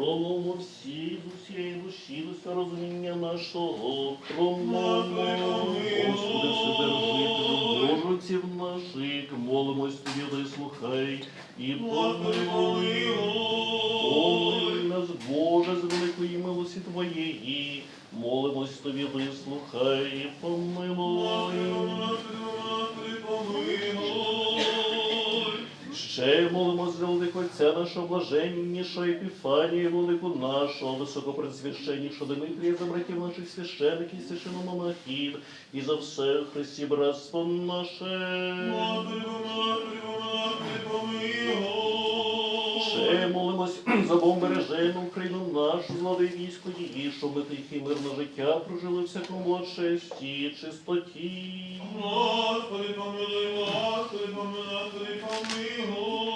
Промовмо всі з усієї душі, з усього розуміння нашого. Промовмо, Господи, все Вседержителю, Божиців наших, молимось тобі, вислухай і помилуй. Помилуй нас, Боже, з великої милості Твоєї, молимось тобі, вислухай і помилуй. Ще молимось за великого Отця нашого блаженнішого Епіфанія, велику нашого, високопресвященнішого Дмитрія, за братів наших священиків, священомонахів, і за все Христі братство наше. Ще молимось за Україну нашу, влади військо її, щоб ми тихі і мирне життя прожили всякому честі і чистоті. Господи, помилуй, Господи, помилуй, Господи, помилуй.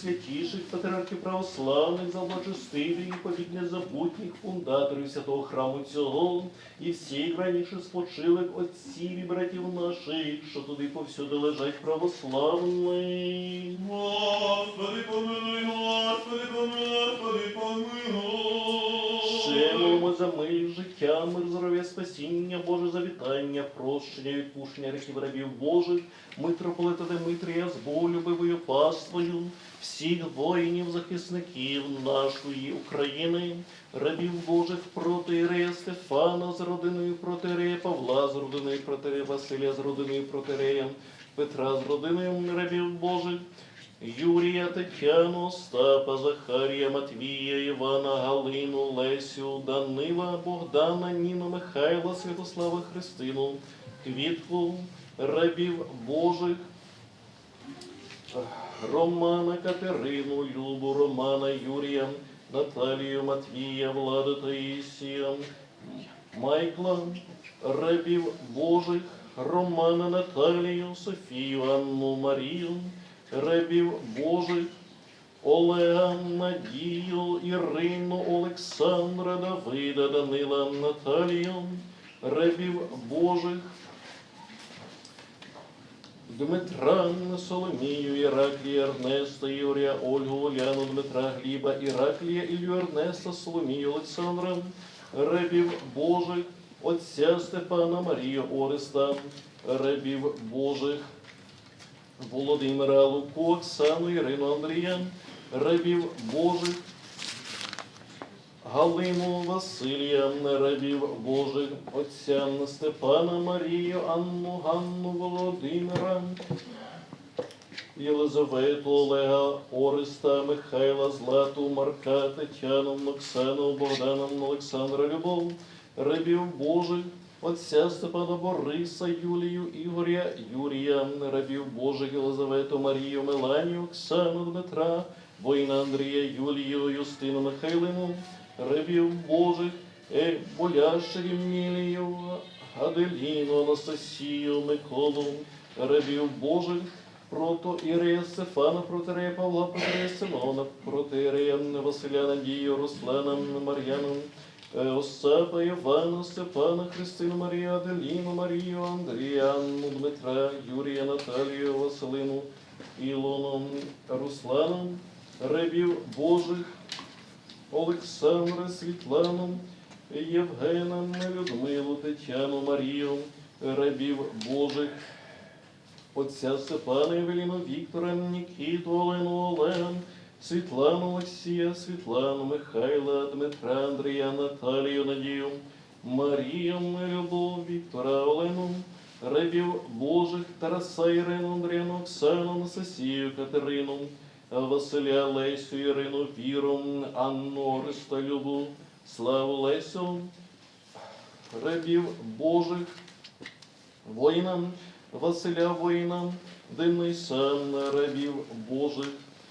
Святіших патріархів православних, за благочестивих і повік незабутніх фундаторів святого храму цього, і всіх раніше спочилих отців і братів наших, що туди повсюди лежать православні. Господи, помилуй, Господи, помилуй, Господи, помилуй. Молимо за мир, життя, мир, здоров'я, спасіння, Боже завітання, прощення, відпущення гріхів рабів Божих, митрополита Дмитрія з болюбивою паствою, всіх воїнів, захисників нашої України, рабів Божих протирея Стефана з родиною протирея Павла, з родиною протирея Василя, з родиною протирея Петра, з родиною рабів Божих. Юрія, Тетяну, Остапа, Захарія, Матвія, Івана, Галину, Лесю, Данила, Богдана, Ніну, Михайла, Святослава, Христину, Квітку, рабів Божих, Романа, Катерину, Любу, Романа, Юрія, Наталію, Матвія, Владу Таїсія, Майкла, рабів Божих, Романа, Наталію, Софію, Анну, Марію, рабів Божих, Олега, Надію, Ірину, Олександра, Давида, Данила, Наталію, рабів Божих, Дмитра, Соломію, Іраклія, Ернеста, Юрія, Ольгу, Оляну, Дмитра, Гліба, Іраклія, Ілью, Ернеста, Соломію, Олександра, рабів Божих, Отця Степана, Марію, Ореста, рабів Божих, Володимира, Луку, Оксану, Ірину, Андрія, рабів Божих, Галину, Василія, рабів Божих, Отця Степана, Марію, Анну, Ганну, Володимира, Єлизавету, Олега, Ореста, Михайла, Злату, Марка, Тетяну, Оксану, Богдана, Олександра, Любов, рабів Божих, Отця Степана Бориса, Юлію, Ігоря, Юрія, рабів Божих, Єлизавету, Марію, Меланію, Оксану, Дмитра, воїна Андрія, Юлію, Юстину, Михайлину, рабів Божих, е, Болящих, Емілію, Аделіну, Анастасію, Миколу, рабів Божих, Прото Ірея Стефана, Протирея Павла, Протирея Симона, Протирея Василя Надію, Руслана, Мар'яну, Остапа, Івана, Степана, Христину, Марію, Аделіну, Марію, Андрія, Анну, Дмитра, Юрія, Наталію, Василину, Ілону, Руслану, рабів Божих, Олександра, Світлану, Євгена, Людмилу, Тетяну, Марію, рабів Божих, Отця Степана, Евеліну, Віктора, Нікіту, Олену, Олега, Світлану, Олексія, Світлану, Михайла, Дмитра, Андрія, Наталію, Надію, Марію, Любов, Віктора, Олену, рабів Божих, Тараса, Ірину, Андріану, Оксану, Анастасію, Катерину, Василя, Лесю, Ірину, Віру, Анну, Ореста, Любу, Славу, Лесю, рабів Божих, воїнам, Василя воїнам, Дениса, рабів Божих,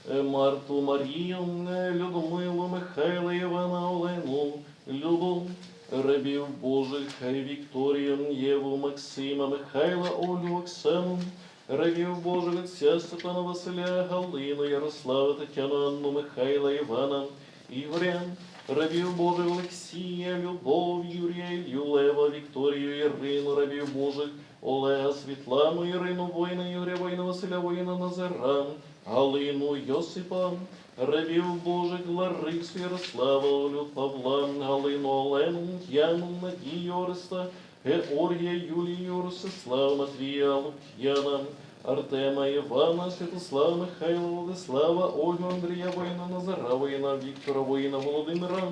Марту, Марію, е, Людмилу, Михайла, Івана, Олену, Любу, рабів Божих, е, Вікторію, Єву, Максима, Михайла, Олю, Оксану, рабів Божих, отця Степана Василя, Галину, Ярослава, Тетяну, Анну, Михайла, Івана, Ігоря, рабів Божих Олексія, Любов, Юрія, Ілью, Лева, Вікторію, Ірину, рабів Божих, Олега, Світлану, Ірину, воїна, Ігоря, воїна, Василя, воїна, Назара, Галину, Йосипа, рабів Божих Ларису, Ярослава, Олю, Павла, Галину, Олену, Яну, Надію, Ореста, Георгія, Юлію, Ростислава, Матвія, Лук'яна, Артема, Івана, Святослава, Михайла, Владислава, Ольгу, Андрія, воїна, Назара, воїна, Віктора, воїна, Володимира,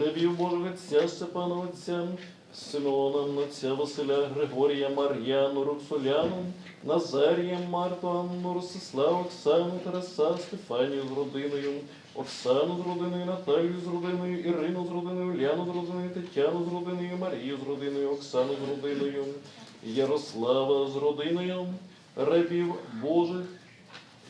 рабів Божих Отця, Степана, Отця, Симеона, Отця Василя, Григорія, Мар'яну, Роксоляну, Назарія, Марту, Анну, Ростиславу, Оксану, Тараса, Стефанію з родиною, Оксану з родиною, Наталію з родиною, Ірину з родиною, Ляну з родиною, Тетяну з родиною, Марію з родиною, Оксану з родиною, Ярослава з родиною, рабів Божих,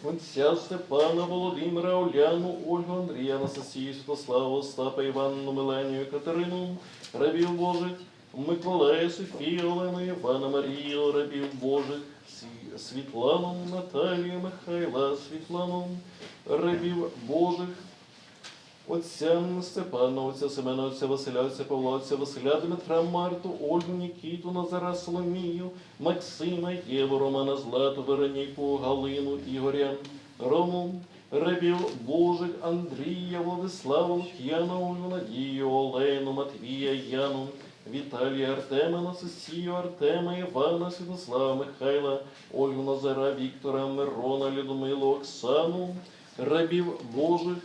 Отця Степана, Володимира, Оляну, Ольгу, Андрія, Анастасію, Святославу, Остапа, Іванну, Миленію, Катерину, рабів Божих, Миколая, Олену, Івана, Марію, рабів Божих, Сві- Світлану, Наталію, Михайла, Світлану, рабів Божих, Отця Степана, отця Семена, отця Василя, отця Павла, отця Василя, Дмитра, Марту, Ольгу, Нікіту, Назара, Соломію, Максима, Єву, Романа, Злату, Вероніку, Галину, Ігоря, Рому, рабів Божих, Андрія, Владислава, Лук'яна, Надію, Олену, Матвія, Яну, Віталія, Артема, Насосію, Артема, Івана, Святослава, Михайла, Ольгу, Назара, Віктора, Мирона, Людмилу, Оксану, рабів Божих,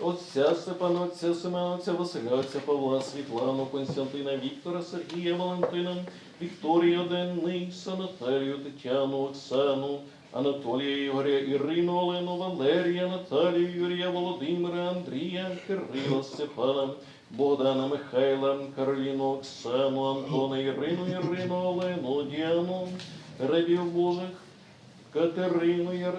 Отця Степана, отця Семена, отця Василя, отця Павла, Світлану, Константина, Віктора, Сергія, Валентина, Вікторію, Дениса, Наталію, Тетяну, Оксану, Анатолія, Ігоря, Ірину, Олену, Валерія, Наталію, Юрія, Володимира, Андрія, Кирила, Степана, Богдана, Михайла, Кароліну, Оксану, Антона, Ірину, Ірину, Олену, Діану, рабів Божих, Катерину,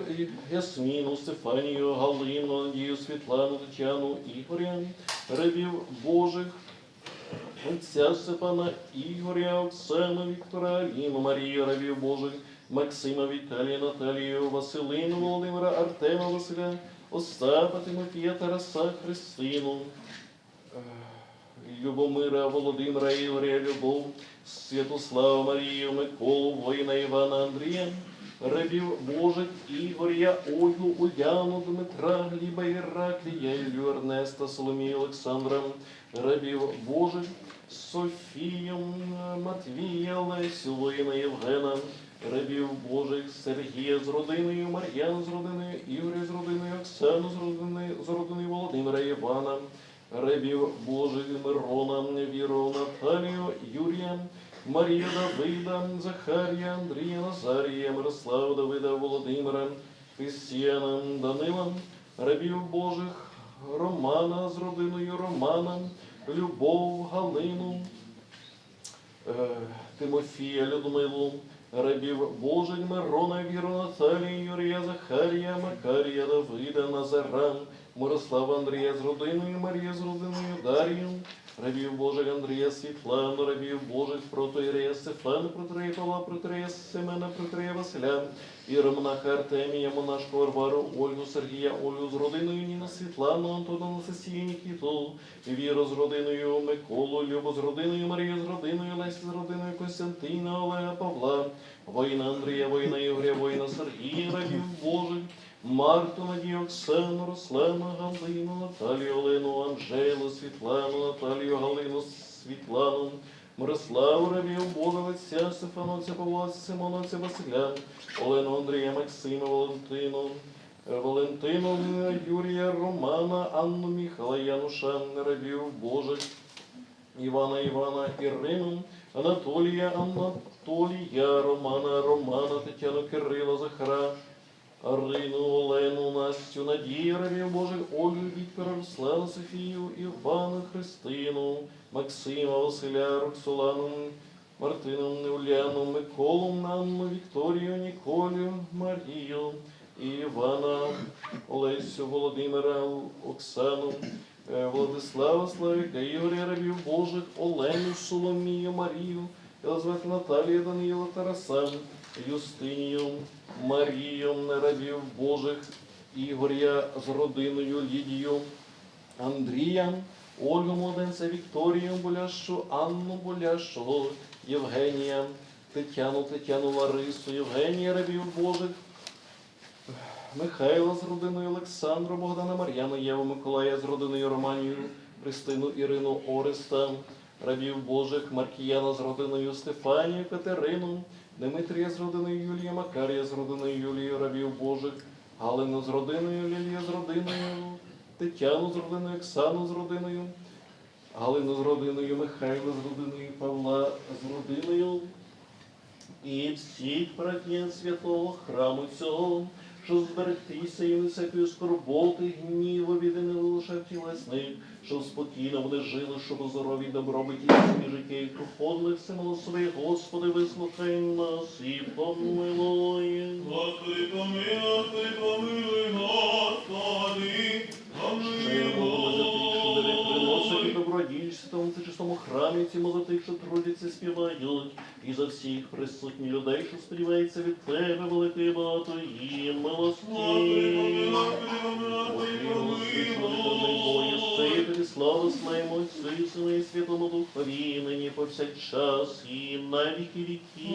Ясміну, Стефанію, Галину, Надію, Світлану, Тетяну, Ігоря, рабів Божих, Отця Степана, Ігоря, Оксану, Віктора, Аліну, Марію, рабів Божих, Максима, Віталія, Наталію, Василину, Володимира, Артема, Василя, Остапа, Тимофія, Тараса, Христину, Любомира, Володимира, Ігоря, Любов, Святослава, Марію, Миколу, воїна Івана, Андрія, рабів Божих, Ігоря, Ольгу, Уляну, Дмитра, Гліба, Іраклія, Іллю, Ернеста, Соломію, Олександра, рабів Божих, Софію, Матвія, Лесю, воїна Євгена, рабів Божих, Сергія з родиною, Мар'яну з родиною, Ігоря з родиною, Оксану з родиною, з родиною Володимира Івана, рабів Божих, Мирона, Віру, Наталію, Юрія, Марія Давида, Захарія, Андрія, Назарія, Мирослава, Давида, Володимира, Християна, Данила, рабів Божих, Романа з родиною Романа, Любов, Галину, е, Тимофія, Людмилу, рабів Божих, Мирона, Віру, Наталію, Юрія, Захарія, Макарія, Давида, Назара, Мирослава, Андрія з родиною, Марія з родиною, Дарію, рабів Божих, Андрія, Світлану, рабів Божих, протоірея Стефана, протоірея Павла, протоірея Семена, протоірея Василя, Іеромонаха Артемія, монашку Варвару, Ольгу, Сергія, Ольгу з родиною, Ніна, Світлану, Антона, Анастасію, Нікіту, Віру з родиною, Миколу, Любу з родиною, Марію з родиною, Лесі з родиною, Костянтина, Олега, Павла, воїна Андрія, воїна Ігоря, воїна Сергія, рабів Божих, Марту, Надію, Оксану, Руслану, Галину, Наталію, Олену, Анжелу, Світлану, Наталію, Галину, Світлану, Мирославу, рабів Бога, Отця, Стефану, Отця Павла, Симона, Отця Василя, Олену, Андрія, Максима, Валентину, Валентину, Юрія, Романа, Анну, Міхала, Януша, рабів Божих, Івана, Івана, Ірину, Анатолія, Анатолія, Романа, Романа, Тетяну, Кирила, Захара, Арину, Олену, Настю, Надію, рабів Божих, Ольгу, Віктора, Софію, Івана, Христину, Максима, Василя, Роксолану, Мартину, Уляну, Миколу, Анну, Вікторію, Ніколю, Марію, Івана, Олесю, Володимира, Оксану, е, Владислава, Славіка, Ігоря, рабів Божих, Олену, Соломію, Марію, Єлизавету, Наталію, Даниїла, Тараса, Юстинію, Марію, рабів Божих, Ігоря з родиною Лідію, Андрія, Ольгу Младенця, Вікторію Боляшу, Анну Боляшого, Євгенія, Тетяну, Тетяну Ларису, Євгенія рабів Божих, Михайла з родиною Олександру, Богдана Мар'яна, Єву Миколая з родиною Романію, Христину Ірину Ореста, рабів Божих, Маркіяна з родиною Стефанію, Катерину, Дмитрія з родиною Юлія, Макарія з родиною Юлії, Равів Божих, Галину з родиною, Лілія з родиною, Тетяну з родиною, Оксану з родиною, Галину з родиною, Михайла з родиною, Павла з родиною. І всіх братів святого храму цього, що зберегтися і всякої скорботи, гніву, не лише тілесних, щоб спокійно вони жили, щоб у здоровій добробиті і життя і проходили всемилосові, Господи, вислухай нас і помилуй. Господи, помилуй, помилуй, Господи, Ще святому та чистому храмі цьому, за тих, що трудяться, співають, і за всіх присутніх людей, що сподівається від тебе, великий багато і милості. слава і Сину і Святому Духові, нині повсякчас і на віки віків.